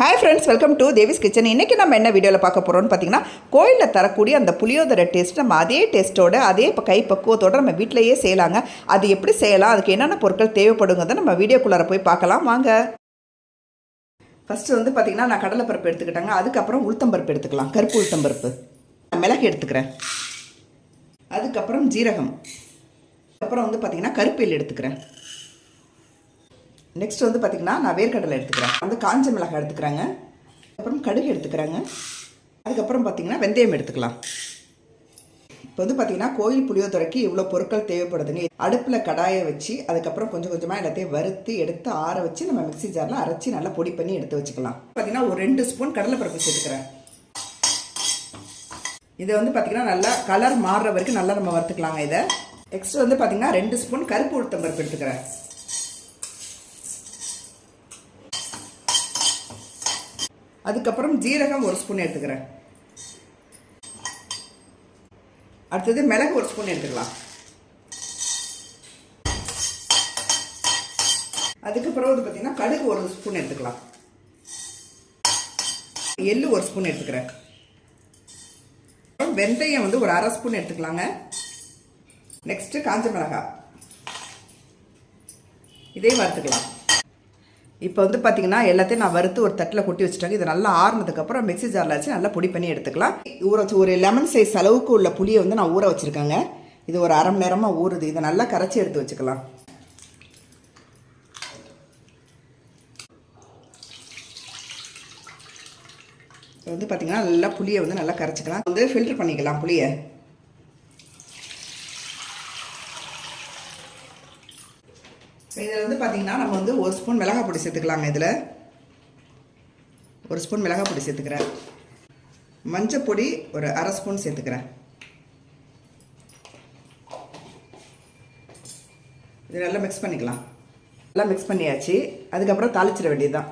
Hi friends welcome to Devi's kitchen இன்றைக்கி நம்ம என்ன வீடியோவில் பார்க்க போகிறோம்னு பார்த்தீங்கன்னா கோயிலில் தரக்கூடிய அந்த புளியோதரை டேஸ்ட் நம்ம அதே டேஸ்ட்டோட அதே இப்போ கை பக்குவத்தோட நம்ம வீட்டிலையே செய்யலாங்க. அது எப்படி செய்யலாம் அதுக்கு என்னென்ன பொருட்கள் தேவைப்படுங்கிறத நம்ம வீடியோக்குள்ளார போய் பார்க்கலாம். வாங்க. ஃபஸ்ட்டு வந்து பார்த்திங்கன்னா நான் கடலைப்பருப்பு எடுத்துக்கிட்டாங்க. அதுக்கப்புறம் உளுத்தம்பருப்பு எடுத்துக்கலாம். கருப்பு உளுத்தம்பருப்பு. மிளகு எடுத்துக்கிறேன். அதுக்கப்புறம் ஜீரகம். அப்புறம் வந்து பார்த்திங்கன்னா கருப்பேல் எடுத்துக்கிறேன். நெக்ஸ்ட் வந்து பார்த்திங்கன்னா நான் வேர்க்கடலை எடுத்துக்கிறேன். வந்து காஞ்ச மிளகாய் எடுத்துக்கிறாங்க. அப்புறம் கடுகு எடுத்துக்கிறாங்க. அதுக்கப்புறம் பார்த்திங்கன்னா வெந்தயம் எடுத்துக்கலாம். இப்போ வந்து பார்த்திங்கன்னா கோயில் புளியோதரைக்கு இவ்வளோ பொருட்கள் தேவைப்படுதுங்க அடுப்பில் கடாயை வச்சு அதுக்கப்புறம் கொஞ்சம் கொஞ்சமாக எல்லாத்தையும் வறுத்து எடுத்து ஆற வச்சு நம்ம மிக்ஸி ஜாரில் அரைச்சி நல்லா பொடி பண்ணி எடுத்து வச்சுக்கலாம். பார்த்திங்கன்னா ஒரு ரெண்டு ஸ்பூன் கடலைப்பருப்பு சேர்த்துக்கிறேன் இதை வந்து பார்த்திங்கன்னா நல்லா கலர் மாறுற வரைக்கும் நல்லா நம்ம வறுத்துக்கலாங்க இதை. நெக்ஸ்ட் வந்து பார்த்திங்கன்னா ரெண்டு ஸ்பூன் கருப்பு உளுத்தம் பருப்பு எடுத்துக்கிறேன். அதுக்கப்புறம் ஜீரகம் ஒரு ஸ்பூன் எடுத்துக்கிறேன். அடுத்தது மிளகு ஒரு ஸ்பூன் எடுத்துக்கலாம். அதுக்கப்புறம் வந்து பார்த்தீங்கன்னா கடுகு ஒரு ஸ்பூன் எடுத்துக்கலாம். எள்ளு ஒரு ஸ்பூன் எடுத்துக்கிறேன். அப்புறம் வெந்தயம் வந்து ஒரு அரை ஸ்பூன் எடுத்துக்கலாங்க. நெக்ஸ்ட்டு காஞ்ச மிளகாய். இதே வறுத்துக்கலாம். இப்போ வந்து பார்த்தீங்கன்னா எல்லாத்தையும் நான் வறுத்து ஒரு தட்டில் கொட்டி வச்சுட்டாங்க. இது நல்லா ஆறுனதுக்கப்புறம் மிக்சி ஜாரில் வச்சு நல்லா பொடி பண்ணி எடுத்துக்கலாம். ஊற வச்சு ஒரு லெமன் சைஸ் அளவுக்கு உள்ள புளியை வந்து நான் ஊற வச்சுருக்கேங்க. இது ஒரு அரை மணி நேரமாக ஊறுது. இதை நல்லா கரைச்சி எடுத்து வச்சுக்கலாம். இது வந்து பார்த்தீங்கன்னா நல்லா புளியை வந்து நல்லா கரைச்சிக்கலாம். வந்து ஃபில்டர் பண்ணிக்கலாம் புளியை. இதில் வந்து பார்த்தீங்கன்னா நம்ம வந்து ஒரு ஸ்பூன் மிளகாய் பொடி சேர்த்துக்கலாங்க இதில். ஒரு ஸ்பூன் மிளகாய் பொடி சேர்த்துக்கிறேன். மஞ்சள் பொடி ஒரு அரை ஸ்பூன் சேர்த்துக்கிறேன். இது நல்லா மிக்ஸ் பண்ணிக்கலாம். நல்லா மிக்ஸ் பண்ணியாச்சு. அதுக்கப்புறம் தாளிச்சிட வேண்டியதுதான்.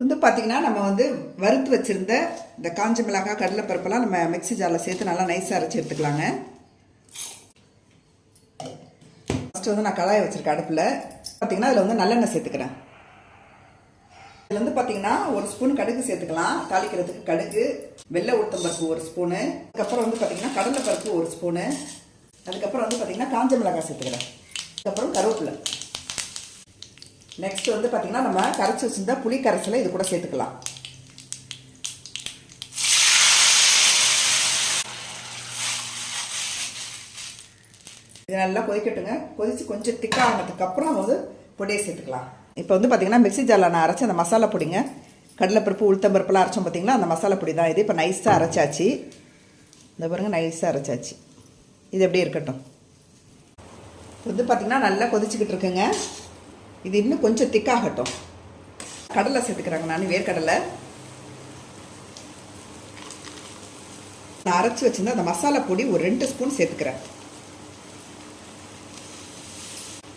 வந்து பார்த்திங்கன்னா நம்ம வந்து வறுத்து வச்சுருந்த இந்த காஞ்ச மிளகாய் கடலைப்பருப்பெல்லாம் நம்ம மிக்ஸி ஜாரில் சேர்த்து நல்லா நைஸாக அரைச்சி எடுத்துக்கலாங்க. ஃபஸ்ட்டு வந்து நான் கடாயை வச்சுருக்கேன் அடுப்பில். பார்த்தீங்கன்னா அதில் வந்து நல்லெண்ணெய் சேர்த்துக்கிறேன். இதில் வந்து பார்த்தீங்கன்னா ஒரு ஸ்பூன் கடுகு சேர்த்துக்கலாம். தாளிக்கிறதுக்கு கடுகு வெள்ளை உளுத்தம்பருப்பு ஒரு ஸ்பூனு. அதுக்கப்புறம் வந்து பார்த்தீங்கன்னா கடலைப்பருப்பு ஒரு ஸ்பூனு. அதுக்கப்புறம் வந்து பார்த்தீங்கன்னா காஞ்ச மிளகாய் சேர்த்துக்கிறேன். அதுக்கப்புறம் கருவேப்பிலை. நெக்ஸ்ட் வந்து பார்த்தீங்கன்னா நம்ம கரைச்சி வச்சுருந்தா புளி கரைசலை இது கூட சேர்த்துக்கலாம். இது நல்லா கொதிக்கட்டுங்க. கொதித்து கொஞ்சம் திக்கானதுக்கு அப்புறம் வந்து பொடியை சேர்த்துக்கலாம். இப்போ வந்து பார்த்தீங்கன்னா மிக்ஸி ஜாரில் நான் அரைச்சி அந்த மசாலா பொடிங்க கடலைப்பருப்பு உளுத்தம்பருப்புலாம் அரைச்சோம் பார்த்தீங்களா அந்த மசாலா பொடி தான் இது. இப்போ நைஸாக அரைச்சாச்சு. இந்த பாருங்கள் நைஸாக அரைச்சாச்சு. இது எப்படி இருக்கட்டும். இப்போ வந்து பார்த்திங்கன்னா நல்லா கொதிச்சுக்கிட்டு இருக்குங்க. இது இன்னும் கொஞ்சம் திக்காகட்டும் கடலை சேர்த்துக்கிறாங்க நான் வேர்க்கடலை. நான் அரைச்சி வச்சுருந்தா அந்த மசாலா பொடி ஒரு ரெண்டு ஸ்பூன் சேர்த்துக்கிறேன்.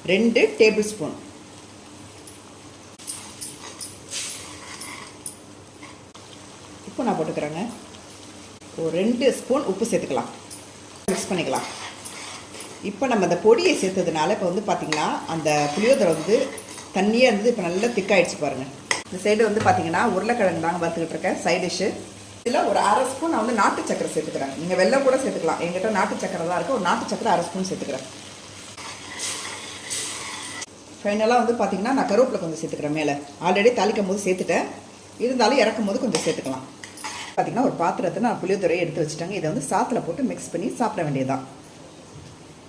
ரெண்டு டேபிள் ஸ்பூன் இப்போ நான் போட்டுக்கிறேங்க. ஒரு ரெண்டு ஸ்பூன் உப்பு சேர்த்துக்கலாம். மிக்ஸ் பண்ணிக்கலாம். இப்போ நம்ம அந்த பொடியை சேர்த்ததுனால இப்போ வந்து பார்த்திங்கன்னா அந்த புளியோதரை வந்து தண்ணியாக இருந்து இப்போ நல்லா திக்காயிடுச்சு பாருங்கள் இந்த சைடு வந்து பார்த்திங்கன்னா உருளைக்கிழங்கு தாங்க வறுத்துக்கிட்டு இருக்கேன் சைட் டிஷ்ஷு இதில் ஒரு அரை ஸ்பூன் நான் வந்து நாட்டு சக்கரை சேர்த்துக்கிறேன். நீங்கள் வெள்ளம் கூட சேர்த்துக்கலாம். எங்கிட்ட நாட்டு சக்கரை தான் இருக்குது ஒரு நாட்டு சக்கரை அரை ஸ்பூன் சேர்த்துக்கிறேன். ஃபைனலாக வந்து பார்த்தீங்கன்னா நான் கருவேப்பிலை கொஞ்சம் சேர்த்துக்கிறேன் மேலே. ஆல்ரெடி தாளிக்கும் போது சேர்த்துட்டேன். இருந்தாலும் இறக்கும் போது கொஞ்சம் சேர்த்துக்கலாம். பார்த்திங்கன்னா ஒரு பாத்திரத்தை நான் புளியோதரையை எடுத்து வச்சுட்டாங்க. இதை வந்து சாத்தில் போட்டு மிக்ஸ் பண்ணி சாப்பிட வேண்டியதுதான்.